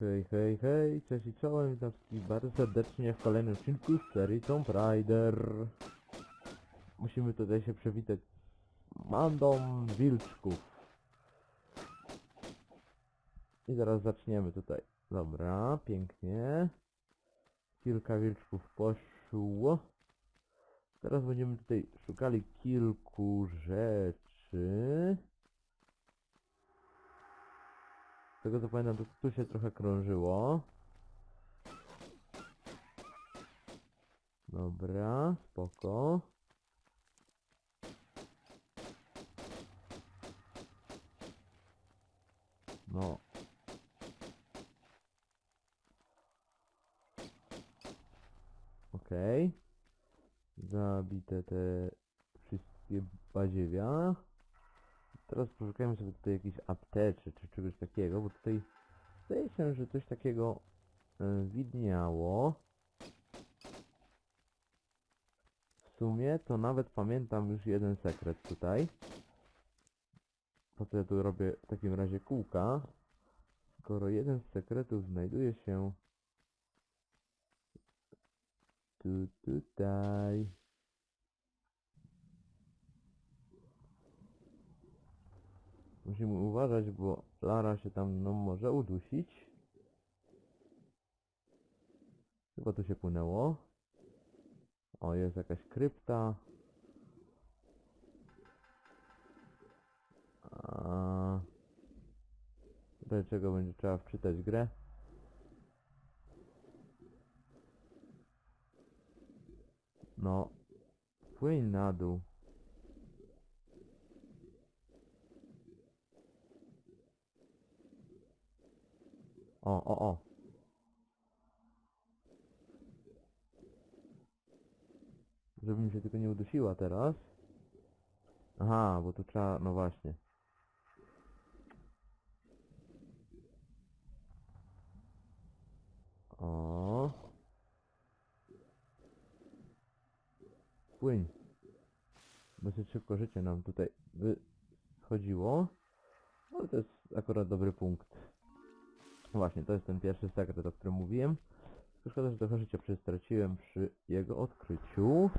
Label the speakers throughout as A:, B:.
A: Hej, hej, hej, cześć i czołem, witam wszystkich bardzo serdecznie w kolejnym odcinku z serii Tomb Raider. Musimy tutaj się przywitać z wilczków. I zaraz zaczniemy tutaj. Dobra, pięknie. Kilka wilczków poszło. Teraz będziemy tutaj szukali kilku rzeczy. Tego co pamiętam, to tu się trochę krążyło. Dobra, spoko. No. Okej. Zabite te wszystkie badziewia. Poszukajmy sobie tutaj jakiejś apteczy czy czegoś takiego, bo tutaj zdaje się, że coś takiego e, widniało. W sumie to nawet pamiętam już jeden sekret tutaj. Po co ja tu robię w takim razie kółka? Skoro jeden z sekretów znajduje się tu tutaj. Musimy uważać, bo Lara się tam no, może udusić. Chyba tu się płynęło. O, jest jakaś krypta. A... Tutaj czego będzie trzeba wczytać grę. No. Płyń na dół. O, o, o. Żeby mi się tylko nie udusiła teraz. Aha, bo tu trzeba, no właśnie. O. Płyń. Dosyć szybko życie nam tutaj wychodziło. Ale to jest akurat dobry punkt. No Właśnie, to jest ten pierwszy sekret, o którym mówiłem. Szkoda, że trochę życia przestraciłem przy jego odkryciu.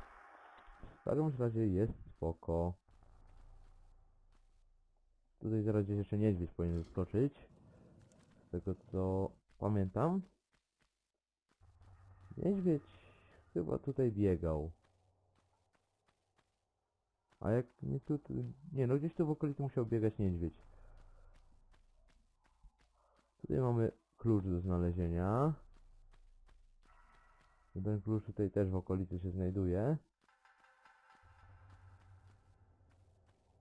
A: W każdym razie jest spoko. Tutaj zaraz gdzieś jeszcze niedźwiedź powinien wyskoczyć. Z tego co pamiętam. Niedźwiedź chyba tutaj biegał. A jak nie tu, tu... Nie no, gdzieś tu w okolicy musiał biegać niedźwiedź. Tutaj mamy klucz do znalezienia. Ten klucz tutaj też w okolicy się znajduje.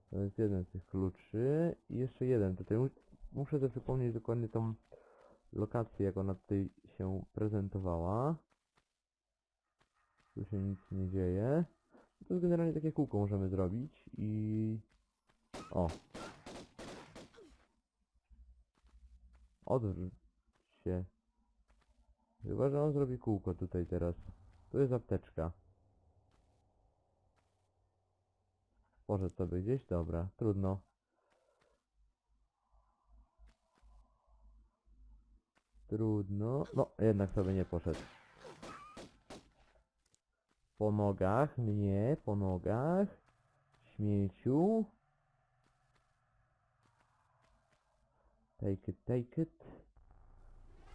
A: To jest jeden z tych kluczy. I jeszcze jeden tutaj. Mu- Muszę sobie przypomnieć dokładnie tą lokację, jak ona tutaj się prezentowała. Tu się nic nie dzieje. To jest generalnie takie kółko możemy zrobić i... O, Odwróć się. Chyba, że on zrobi kółko tutaj teraz. Tu jest apteczka. Poszedł sobie gdzieś? Dobra, trudno. Trudno. No, jednak sobie nie poszedł. Po nogach mnie, po nogach. Śmieciu. Take it, take it.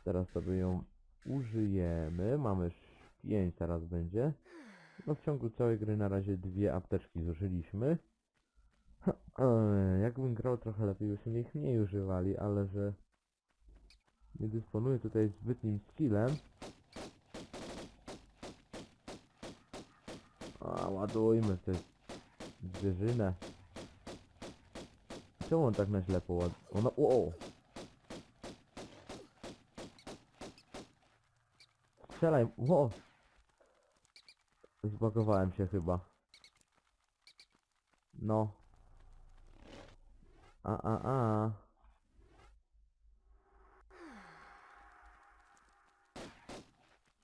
A: Teraz sobie ją użyjemy. Mamy 5 teraz będzie. No w ciągu całej gry na razie dwie apteczki zużyliśmy. Ha, e, Jakbym grał trochę lepiej, byśmy ich mniej używali, ale że nie dysponuję tutaj zbytnim skillem. A, ładujmy tę zwierzynę. Czemu on tak na ślepo ład... Ona... O! Strzelaj! Ło! Zbagowałem się chyba. No. A, a, a.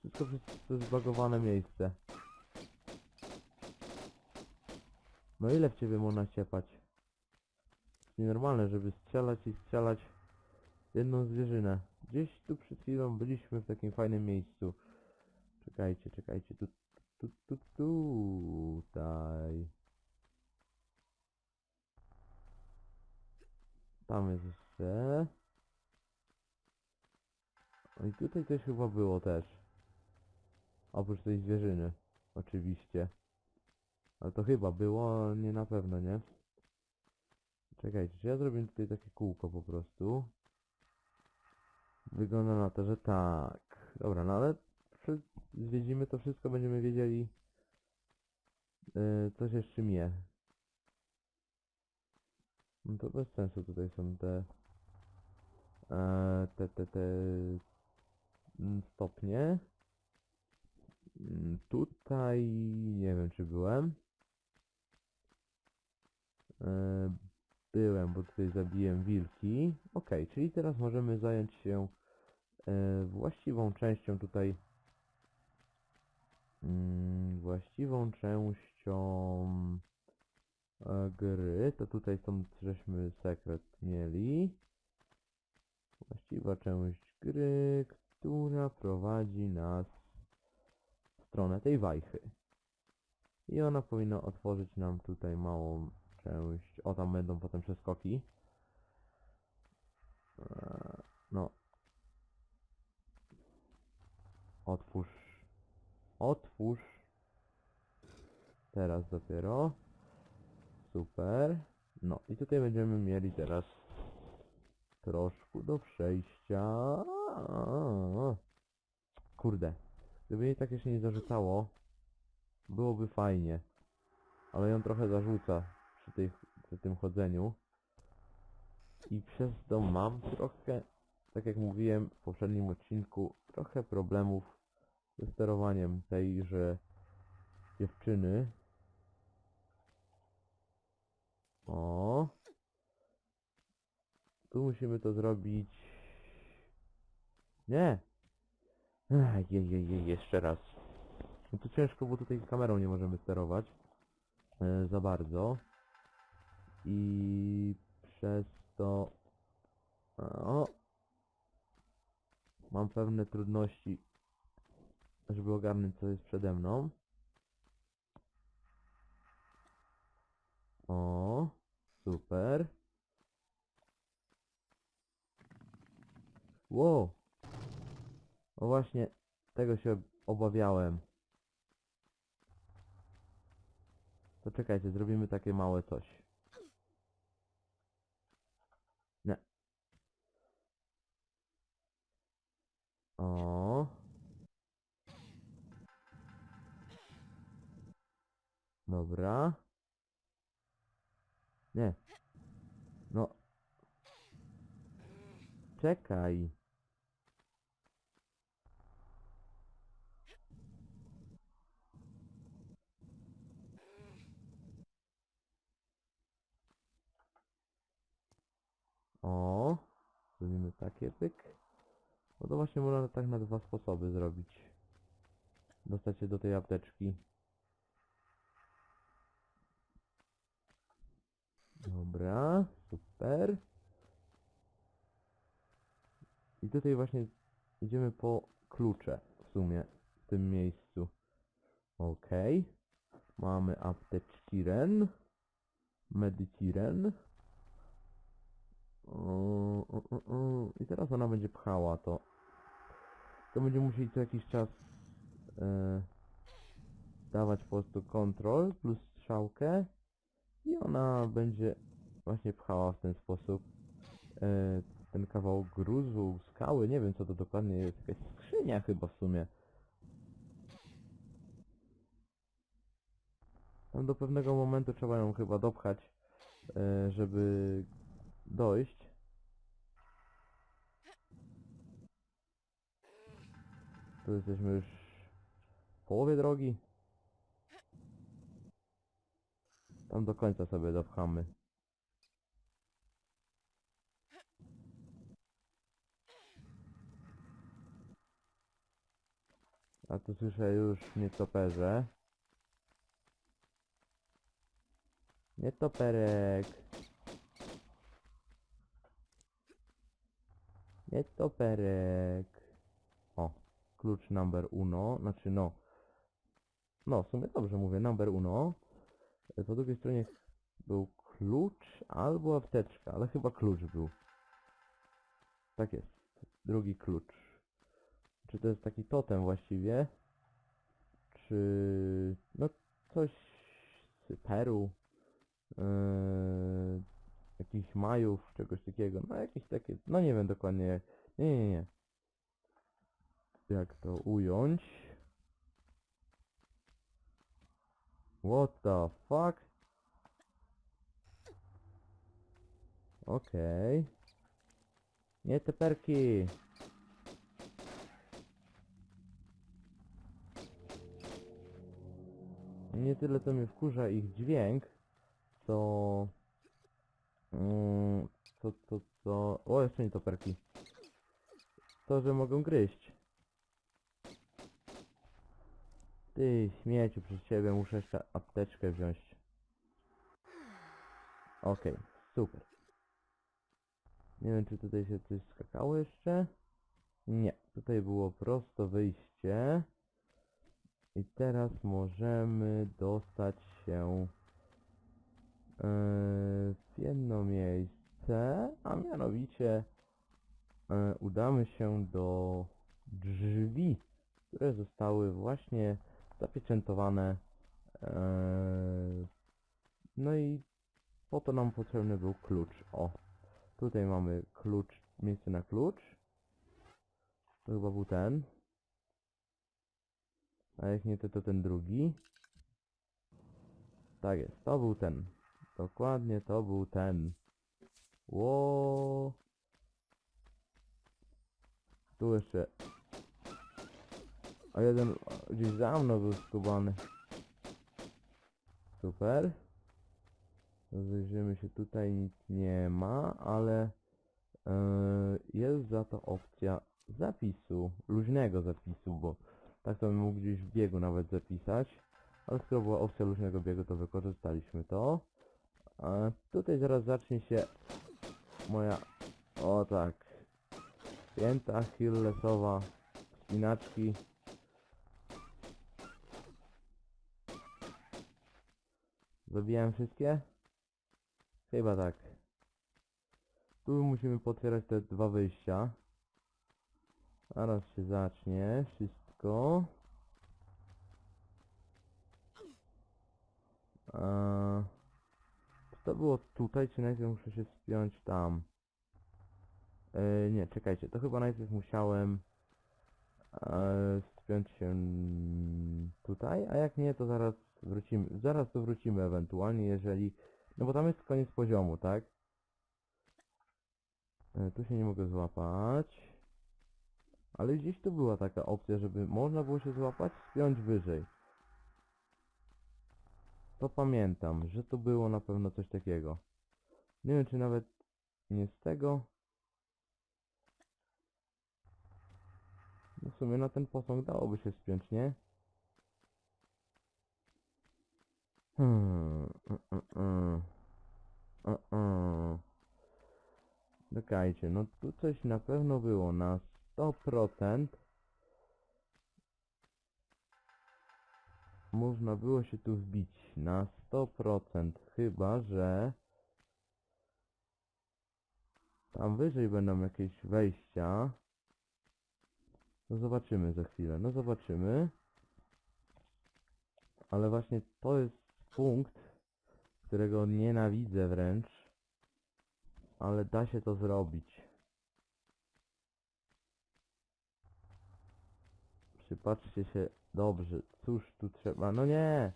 A: Wszystko przez to zbagowane miejsce. No ile w ciebie można ciepać? Nienormalne, żeby strzelać i strzelać jedną zwierzynę. Gdzieś tu przed chwilą byliśmy w takim fajnym miejscu. Czekajcie, czekajcie, tu, tu, tu, tutaj. Tam jest jeszcze. O i tutaj coś chyba było też. Oprócz tej zwierzyny. Oczywiście. Ale to chyba było, nie na pewno, nie? Czekajcie, czy ja zrobię tutaj takie kółko po prostu? Wygląda na to, że tak. Dobra, no ale zwiedzimy to wszystko, będziemy wiedzieli yy, co się z czym je. No to bez sensu tutaj są te e, te, te, te mm, stopnie. Mm, Tutaj nie wiem czy byłem. E, Byłem, bo tutaj zabiłem wilki. Ok, czyli teraz możemy zająć się e, właściwą częścią tutaj. Mm, właściwą częścią e, gry. To tutaj są, żeśmy sekret mieli. Właściwa część gry, która prowadzi nas w stronę tej wajchy. I ona powinna otworzyć nam tutaj małą część. O, tam będą potem przeskoki. Eee, No. Otwórz. Otwórz. Teraz dopiero. Super. No i tutaj będziemy mieli teraz troszkę do przejścia. Kurde. Gdyby jej tak jeszcze nie zarzucało, byłoby fajnie. Ale ją trochę zarzuca przy, tej, przy tym chodzeniu. I przez to mam trochę, tak jak mówiłem w poprzednim odcinku, trochę problemów ze sterowaniem tejże dziewczyny. O. Tu musimy to zrobić. Nie! Ach, je, je, je, jeszcze raz. No to ciężko, bo tutaj kamerą nie możemy sterować e, za bardzo. I przez to... O! Mam pewne trudności, żeby ogarnąć co jest przede mną. O, super. Wow. O właśnie, tego się obawiałem. To czekajcie, zrobimy takie małe coś. Nie. O. Dobra. Nie. No. Czekaj. O, zrobimy takie pyk. No to właśnie można tak na dwa sposoby zrobić. Dostać się do tej apteczki. Dobra, super. I tutaj właśnie idziemy po klucze w sumie w tym miejscu. Okej. Mamy apteczki Ren. Mediciren. I teraz ona będzie pchała to. To będzie musieli co jakiś czas e, dawać po prostu kontrol plus strzałkę i ona będzie właśnie pchała w ten sposób e, ten kawał gruzu, skały, nie wiem co to dokładnie jest, jakaś skrzynia chyba w sumie. Tam do pewnego momentu trzeba ją chyba dopchać, e, żeby dojść. Tu jesteśmy już w połowie drogi. Tam do końca sobie dopchamy. A tu słyszę już nietoperze. Nietoperek. Nie toperek. O, klucz number uno, znaczy no. No, w sumie dobrze mówię, number uno. E, Po drugiej stronie był klucz albo apteczka, ale chyba klucz był. Tak jest, drugi klucz. Czy to jest taki totem właściwie? Czy... no coś z Peru? Yy, jakichś Majów, czegoś takiego. No jakieś takie, no nie wiem dokładnie. Nie, nie, nie. Jak to ująć? What the fuck? Okej. Nie te perki. Nie tyle to mnie wkurza ich dźwięk, co... Mm, co, co, co... O, jeszcze nie to perki. To, że mogą gryźć. Ty, śmieciu, przez ciebie muszę jeszcze apteczkę wziąć. Okej, super. Nie wiem, czy tutaj się coś skakało jeszcze? Nie, tutaj było prosto wyjście. I teraz możemy dostać się yy, w jedno miejsce, a mianowicie yy, udamy się do drzwi, które zostały właśnie zapieczętowane. Yy, no i po to nam potrzebny był klucz. O, tutaj mamy klucz, miejsce na klucz. To chyba był ten. A jak nie to, to ten drugi. Tak jest, to był ten. Dokładnie to był ten. Ło. Tu jeszcze. A jeden gdzieś za mną był skubany. Super. Rozejrzymy się tutaj, nic nie ma, ale yy, jest za to opcja zapisu, luźnego zapisu, bo tak to bym mógł gdzieś w biegu nawet zapisać. Ale skoro była opcja luźnego biegu, to wykorzystaliśmy to. Tutaj zaraz zacznie się moja... O tak. Pięta Achillesowa. Spinaczki. Zabijałem wszystkie? Chyba tak. Tu musimy potwierać te dwa wyjścia. Zaraz się zacznie wszystko. Eee, czy to było tutaj, czy najpierw muszę się spiąć tam? Eee, nie, czekajcie, to chyba najpierw musiałem eee, spiąć się tutaj, a jak nie, to zaraz wrócimy, zaraz tu wrócimy ewentualnie, jeżeli, no bo tam jest koniec poziomu, tak? Eee, tu się nie mogę złapać. Ale gdzieś tu była taka opcja, żeby można było się złapać, spiąć wyżej. To pamiętam, że to było na pewno coś takiego. Nie wiem, czy nawet nie z tego. No w sumie na ten posąg dałoby się spiąć, nie? Hmm. mm, mm, mm. Mm. Czekajcie, no tu coś na pewno było na 100%. Można było się tu wbić na 100%, chyba że tam wyżej będą jakieś wejścia. No zobaczymy za chwilę, no zobaczymy. Ale właśnie to jest punkt, którego nienawidzę wręcz. Ale da się to zrobić. Przypatrzcie się dobrze. Cóż tu trzeba? No nie!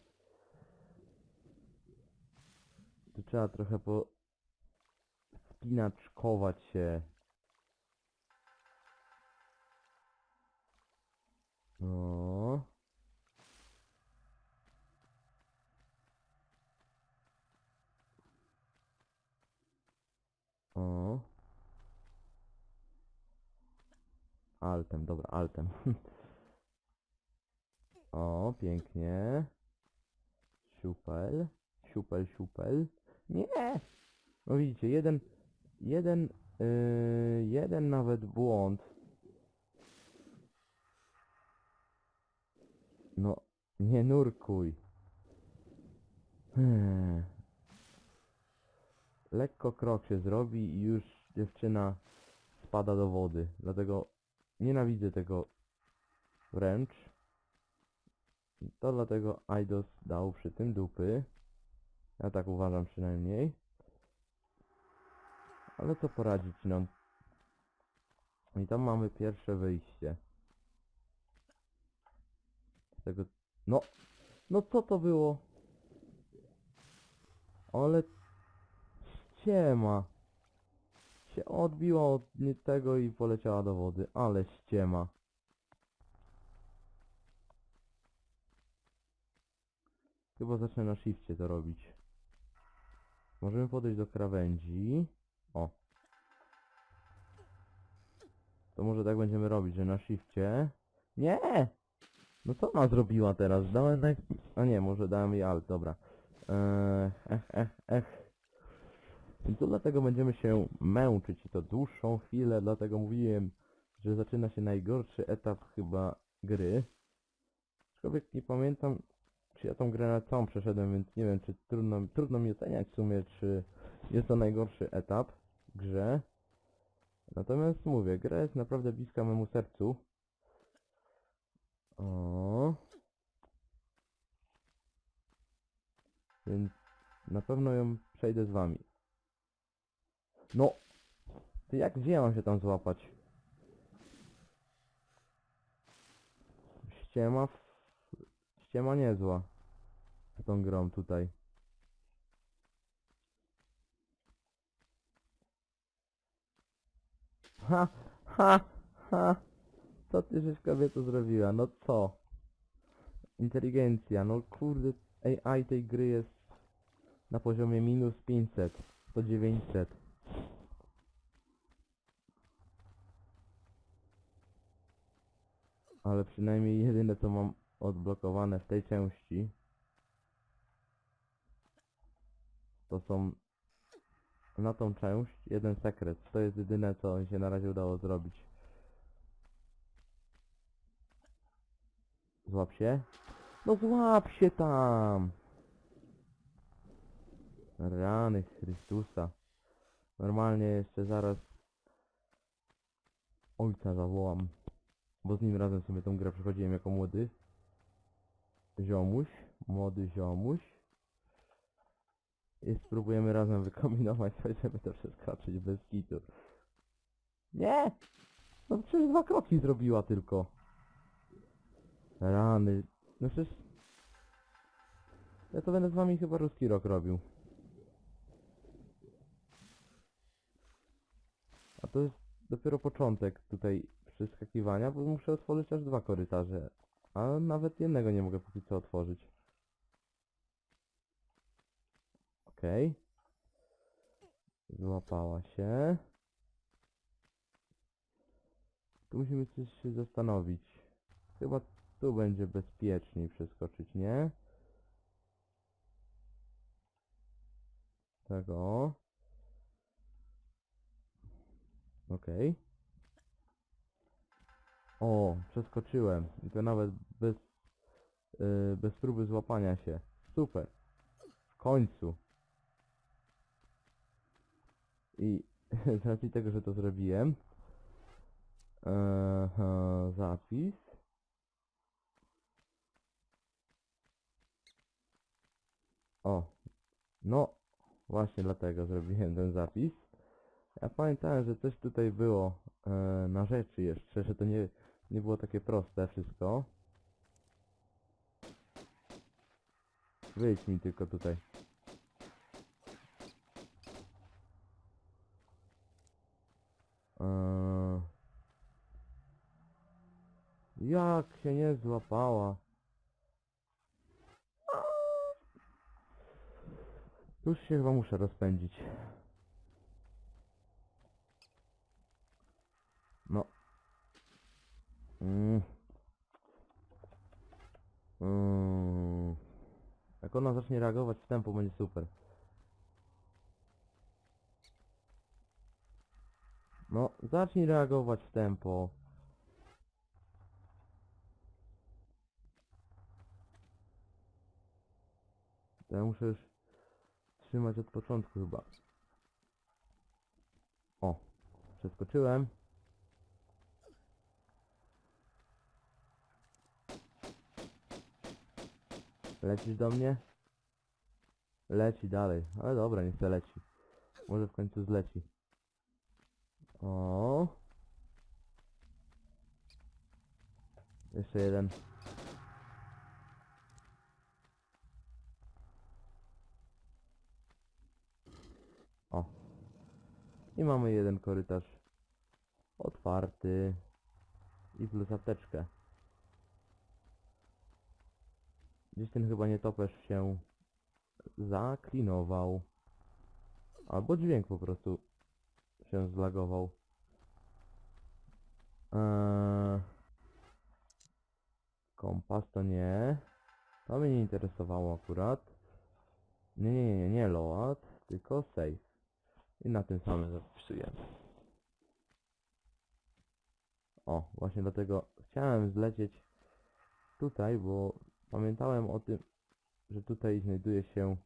A: Tu trzeba trochę po... Spinaczkować się. No. O. Altem, dobra, altem. O, pięknie. Siupel. Siupel, siupel. Nie! No widzicie, jeden, jeden Yy, jeden nawet błąd. No, nie nurkuj. Hmm. Lekko krok się zrobi i już dziewczyna spada do wody. Dlatego nienawidzę tego wręcz. To dlatego Aidos dał przy tym dupy. Ja tak uważam przynajmniej. Ale co poradzić, no. I tam mamy pierwsze wyjście. Z tego... No! No co to było? Ale... Ściema. Się odbiła od tego i poleciała do wody. Ale ściema. Chyba zacznę na shifcie to robić. Możemy podejść do krawędzi. O. To może tak będziemy robić, że na shifcie. Nie! No co ona zrobiła teraz? Dałem na... A nie, może dałem jej alt, dobra. Eee, ech, ech, ech. I tu dlatego będziemy się męczyć i to dłuższą chwilę, dlatego mówiłem, że zaczyna się najgorszy etap chyba gry. Aczkolwiek nie pamiętam, czy ja tą grę na całą przeszedłem, więc nie wiem, czy trudno, trudno mi oceniać w sumie, czy jest to najgorszy etap w grze. Natomiast mówię, gra jest naprawdę bliska memu sercu. O. Więc na pewno ją przejdę z wami. No! Ty jak gdzie mam się tam złapać? Ściema... w- Ściema niezła. Z tą grą tutaj. Ha! Ha! Ha! Co ty żeś kobieto zrobiła? No co? Inteligencja, no kurde, AI tej gry jest na poziomie minus 500, to 900. Ale przynajmniej jedyne co mam odblokowane w tej części to są na tą część jeden sekret. To jest jedyne co się na razie udało zrobić. Złap się. No złap się tam! Rany Chrystusa. Normalnie jeszcze zaraz ojca zawołam. Bo z nim razem sobie tą grę przechodziłem jako młody ziomuś, młody ziomuś. I spróbujemy razem wykombinować coś, żeby to przeskoczyć bez kitu. Nie! No przecież dwa kroki zrobiła tylko. Rany. No przecież... Ja to będę z wami chyba ruski rok robił. To jest dopiero początek tutaj przeskakiwania, bo muszę otworzyć aż dwa korytarze. A nawet jednego nie mogę póki co otworzyć. Okej. Złapała się. Tu musimy coś się zastanowić. Chyba tu będzie bezpieczniej przeskoczyć, nie? Tak o. Okej. O, przeskoczyłem. I to nawet bez, yy, bez próby złapania się. Super. W końcu. I z racji tego, że to zrobiłem, Aha, zapis. O, no, właśnie dlatego zrobiłem ten zapis. Ja pamiętałem, że coś tutaj było e, na rzeczy jeszcze, że to nie, nie było takie proste wszystko. Wyjdź mi tylko tutaj. Eee... Jak się nie złapała? Już się chyba muszę rozpędzić. No. Mm. Mm. Jak ona zacznie reagować w tempo będzie super. zacznij reagować w tempo. To ja muszę już trzymać od początku chyba. O, przeskoczyłem. Lecisz do mnie? Leci dalej, ale dobra, niech se leci. Może w końcu zleci. O. Jeszcze jeden. O. I mamy jeden korytarz otwarty i plus apteczkę. Gdzieś ten chyba nietoperz się zaklinował. Albo dźwięk po prostu się zlagował. Eee, kompas to nie. To mnie nie interesowało akurat. Nie, nie, nie, nie, load, tylko save. I na tym samym zapisujemy. O, właśnie dlatego chciałem zlecieć tutaj, bo pamiętałem o tym, że tutaj znajduje się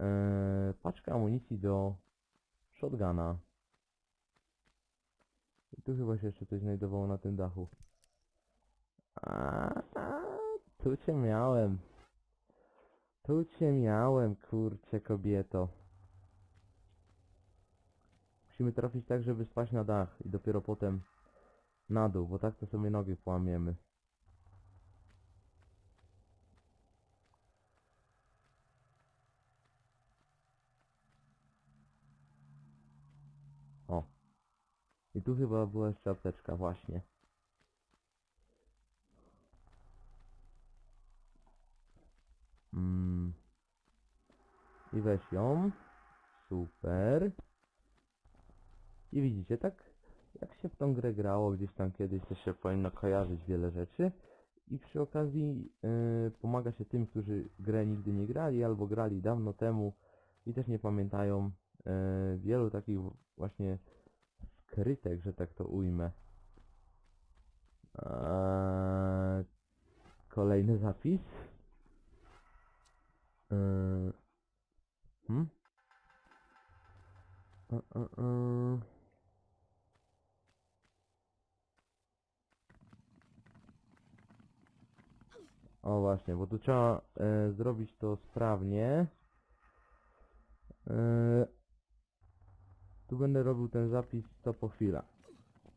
A: e, paczka amunicji do shotguna. I tu chyba się jeszcze coś znajdowało na tym dachu. A, a, tu cię miałem. Tu cię miałem, kurcie kobieto. Musimy trafić tak, żeby spaść na dach i dopiero potem na dół, bo tak to sobie nogi połamiemy. O. I tu chyba była jeszcze apteczka, właśnie. Mm. I weź ją. Super. I widzicie, tak jak się w tą grę grało gdzieś tam kiedyś, to się powinno kojarzyć wiele rzeczy. I przy okazji yy, pomaga się tym, którzy grę nigdy nie grali albo grali dawno temu i też nie pamiętają wielu takich właśnie skrytek, że tak to ujmę. Eee, kolejny zapis. Hmm? E, e, e. O właśnie, bo tu trzeba e, zrobić to sprawnie. E, tu będę robił ten zapis co po chwila.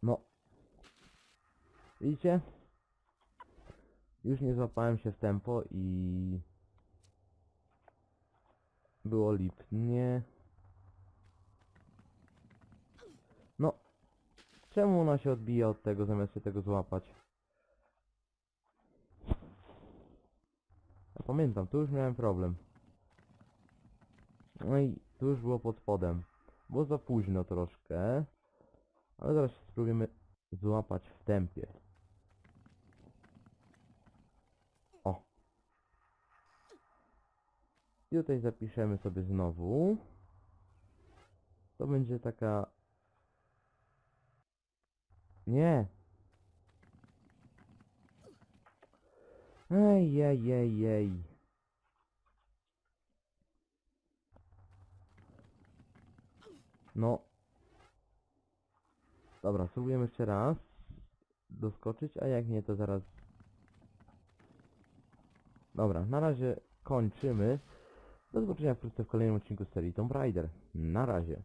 A: No. Widzicie? Już nie złapałem się w tempo i... Było lipnie. No. Czemu ona się odbija od tego, zamiast się tego złapać? Pamiętam, tu już miałem problem. No i tu już było pod spodem. Było za późno troszkę. Ale zaraz spróbujemy złapać w tempie. O. I tutaj zapiszemy sobie znowu. To będzie taka... Nie! Ej, ej, ej, ej. No. Dobra, spróbujemy jeszcze raz doskoczyć, a jak nie, to zaraz... Dobra, na razie kończymy. Do zobaczenia wkrótce w kolejnym odcinku serii Tomb Raider. Na razie.